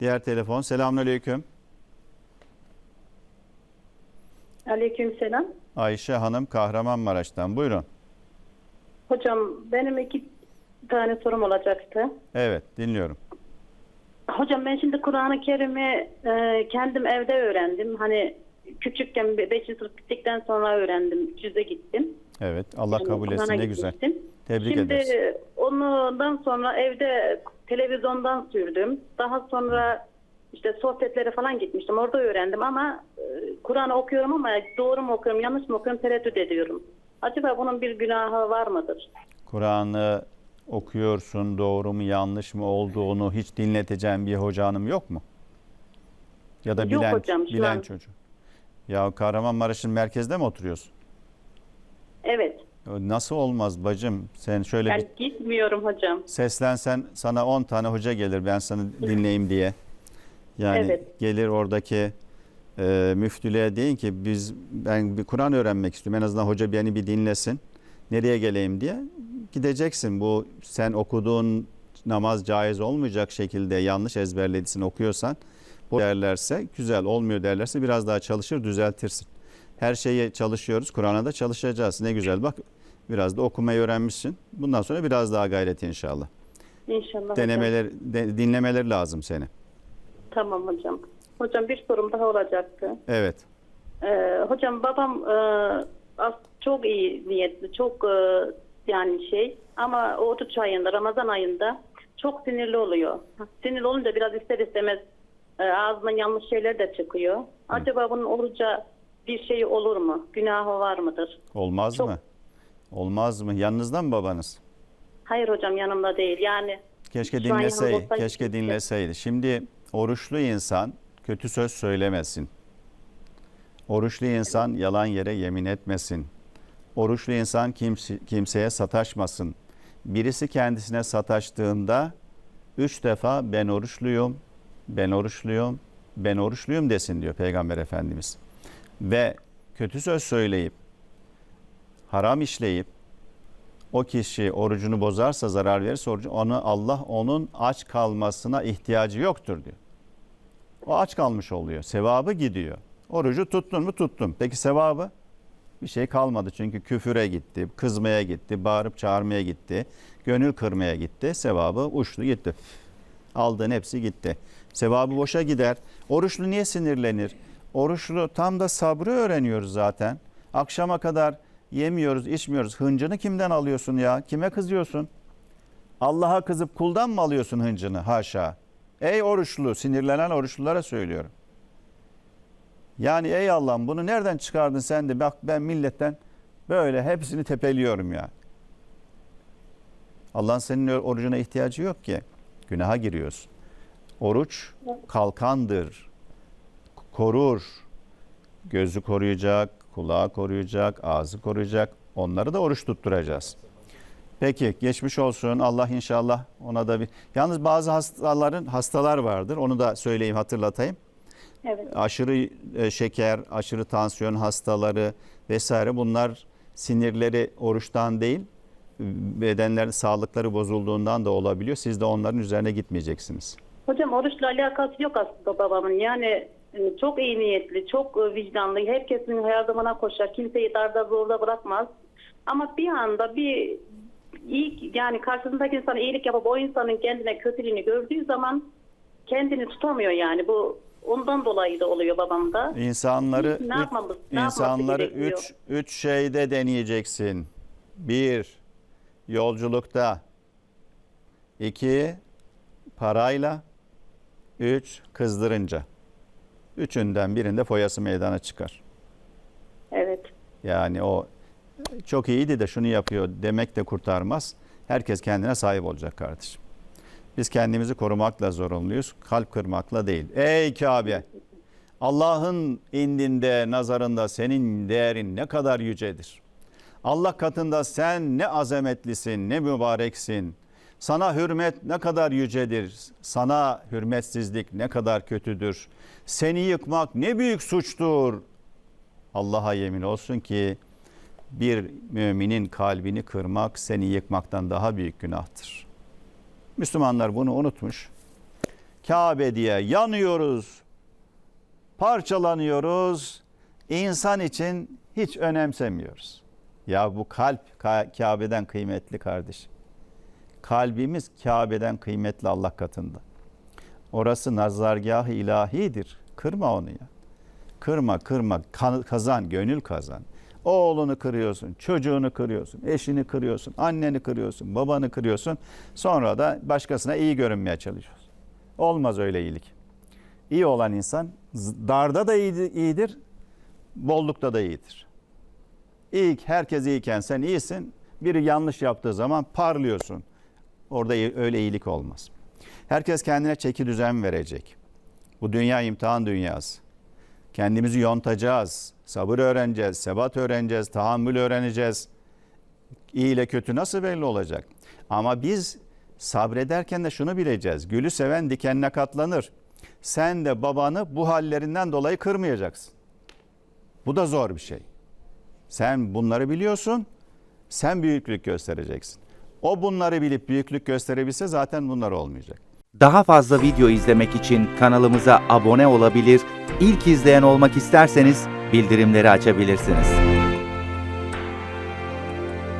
Diğer telefon. Selamünaleyküm. Aleykümselam. Ayşe Hanım Kahramanmaraş'tan. Buyurun. Hocam benim iki tane sorum olacaktı. Evet, dinliyorum. Hocam ben şimdi Kur'an-ı Kerim'i e, kendim evde öğrendim. Hani küçükken 5. sınıf bittikten sonra öğrendim. Cüze gittim. Evet, Allah Yani kabul etsin. Ne güzel. Tebrik Şimdi ederiz. e, ondan sonra evde televizyondan sürdüm. Daha sonra işte sohbetlere falan gitmiştim. Orada öğrendim ama e, Kur'an okuyorum ama doğru mu okuyorum, yanlış mı okuyorum tereddüt ediyorum. Acaba bunun bir günahı var mıdır? Kur'an'ı okuyorsun, doğru mu yanlış mı olduğunu hiç dinleteceğin bir hocanım yok mu? Ya da Yok bilen, hocam, bilen an. çocuk. Ya Kahramanmaraş'ın merkezde mi oturuyorsun? Evet. Nasıl olmaz bacım? Sen şöyle Ben bir gitmiyorum hocam. seslensen sana 10 tane hoca gelir ben sana dinleyeyim diye. Yani Evet. gelir oradaki e, müftülüğe deyin ki biz ben bir Kur'an öğrenmek istiyorum. En azından hoca beni bir dinlesin. Nereye geleyim diye. Gideceksin. Bu sen okuduğun namaz caiz olmayacak şekilde yanlış ezberledisin okuyorsan bu derlerse güzel olmuyor derlerse biraz daha çalışır düzeltirsin. Her şeye çalışıyoruz. Kur'an'a da çalışacağız. Ne güzel bak biraz da okumayı öğrenmişsin. Bundan sonra biraz daha gayret inşallah. İnşallah. hocam. Denemeler, de- dinlemeler lazım seni. Tamam hocam. Hocam bir sorum daha olacaktı. Evet. Ee, hocam babam e, as- çok iyi niyetli, çok e, yani şey ama oruç ayında, Ramazan ayında çok sinirli oluyor. Sinirli olunca biraz ister istemez e, ağzından yanlış şeyler de çıkıyor. Acaba bunun oruca bir şey olur mu? Günahı var mıdır? Olmaz Çok- mı? Olmaz mı? Yanınızda mı babanız? Hayır hocam yanımda değil. Yani Keşke dinleseydi. keşke. dinleseydi. Şimdi oruçlu insan kötü söz söylemesin. Oruçlu insan yalan yere yemin etmesin. Oruçlu insan kimse, kimseye sataşmasın. Birisi kendisine sataştığında üç defa ben oruçluyum, ben oruçluyum, ben oruçluyum desin diyor Peygamber Efendimiz. Ve kötü söz söyleyip, haram işleyip, o kişi orucunu bozarsa zarar verirse orucu, onu Allah onun aç kalmasına ihtiyacı yoktur diyor. O aç kalmış oluyor. Sevabı gidiyor. Orucu tuttun mu tuttun. Peki sevabı? Bir şey kalmadı çünkü küfüre gitti, kızmaya gitti, bağırıp çağırmaya gitti, gönül kırmaya gitti. Sevabı uçtu gitti. Aldığın hepsi gitti. Sevabı boşa gider. Oruçlu niye sinirlenir? Oruçlu tam da sabrı öğreniyoruz zaten. Akşama kadar yemiyoruz, içmiyoruz. Hıncını kimden alıyorsun ya? Kime kızıyorsun? Allah'a kızıp kuldan mı alıyorsun hıncını? Haşa. Ey oruçlu, sinirlenen oruçlulara söylüyorum. Yani ey Allah'ım bunu nereden çıkardın sen de? Bak ben milletten böyle hepsini tepeliyorum ya. Allah'ın senin orucuna ihtiyacı yok ki. Günaha giriyorsun. Oruç kalkandır. Korur. Gözü koruyacak, kulağı koruyacak, ağzı koruyacak. Onları da oruç tutturacağız. Peki geçmiş olsun. Allah inşallah ona da bir... Yalnız bazı hastaların hastalar vardır. Onu da söyleyeyim, hatırlatayım. evet. Aşırı e, şeker, aşırı tansiyon hastaları vesaire bunlar sinirleri oruçtan değil bedenler sağlıkları bozulduğundan da olabiliyor. Siz de onların üzerine gitmeyeceksiniz. Hocam oruçla alakası yok aslında babamın. Yani çok iyi niyetli, çok e, vicdanlı, herkesin yardımına koşar, kimseyi darda zorda bırakmaz. Ama bir anda bir iyi yani karşısındaki insana iyilik yapıp o insanın kendine kötülüğünü gördüğü zaman kendini tutamıyor yani. Bu ondan dolayı da oluyor babamda. İnsanları Ne yapmamız- ne insanları üç, üç şeyde deneyeceksin. Bir, yolculukta. iki parayla. Üç, kızdırınca. Üçünden birinde foyası meydana çıkar. Evet. Yani o çok iyiydi de şunu yapıyor demek de kurtarmaz. Herkes kendine sahip olacak kardeşim. Biz kendimizi korumakla zorunluyuz. Kalp kırmakla değil. Ey Kabe! Allah'ın indinde, nazarında senin değerin ne kadar yücedir. Allah katında sen ne azametlisin, ne mübareksin. Sana hürmet ne kadar yücedir. Sana hürmetsizlik ne kadar kötüdür. Seni yıkmak ne büyük suçtur. Allah'a yemin olsun ki bir müminin kalbini kırmak seni yıkmaktan daha büyük günahtır. Müslümanlar bunu unutmuş. Kabe diye yanıyoruz, parçalanıyoruz. İnsan için hiç önemsemiyoruz. Ya bu kalp Ka- Kabe'den kıymetli kardeşim. Kalbimiz Kabe'den kıymetli Allah katında. Orası nazargahı ilahidir. Kırma onu ya. Kırma, kırma, kazan, gönül kazan. Oğlunu kırıyorsun, çocuğunu kırıyorsun, eşini kırıyorsun, anneni kırıyorsun, babanı kırıyorsun. Sonra da başkasına iyi görünmeye çalışıyorsun. Olmaz öyle iyilik. İyi olan insan darda da iyidir, bollukta da iyidir. İyi, herkes iyiyken sen iyisin. Biri yanlış yaptığı zaman parlıyorsun. Orada öyle iyilik olmaz. Herkes kendine çeki düzen verecek. Bu dünya imtihan dünyası. Kendimizi yontacağız. Sabır öğreneceğiz, sebat öğreneceğiz, tahammül öğreneceğiz. İyi ile kötü nasıl belli olacak? Ama biz sabrederken de şunu bileceğiz. Gülü seven dikenine katlanır. Sen de babanı bu hallerinden dolayı kırmayacaksın. Bu da zor bir şey. Sen bunları biliyorsun. Sen büyüklük göstereceksin. O bunları bilip büyüklük gösterebilse zaten bunlar olmayacak. Daha fazla video izlemek için kanalımıza abone olabilir, ilk izleyen olmak isterseniz bildirimleri açabilirsiniz.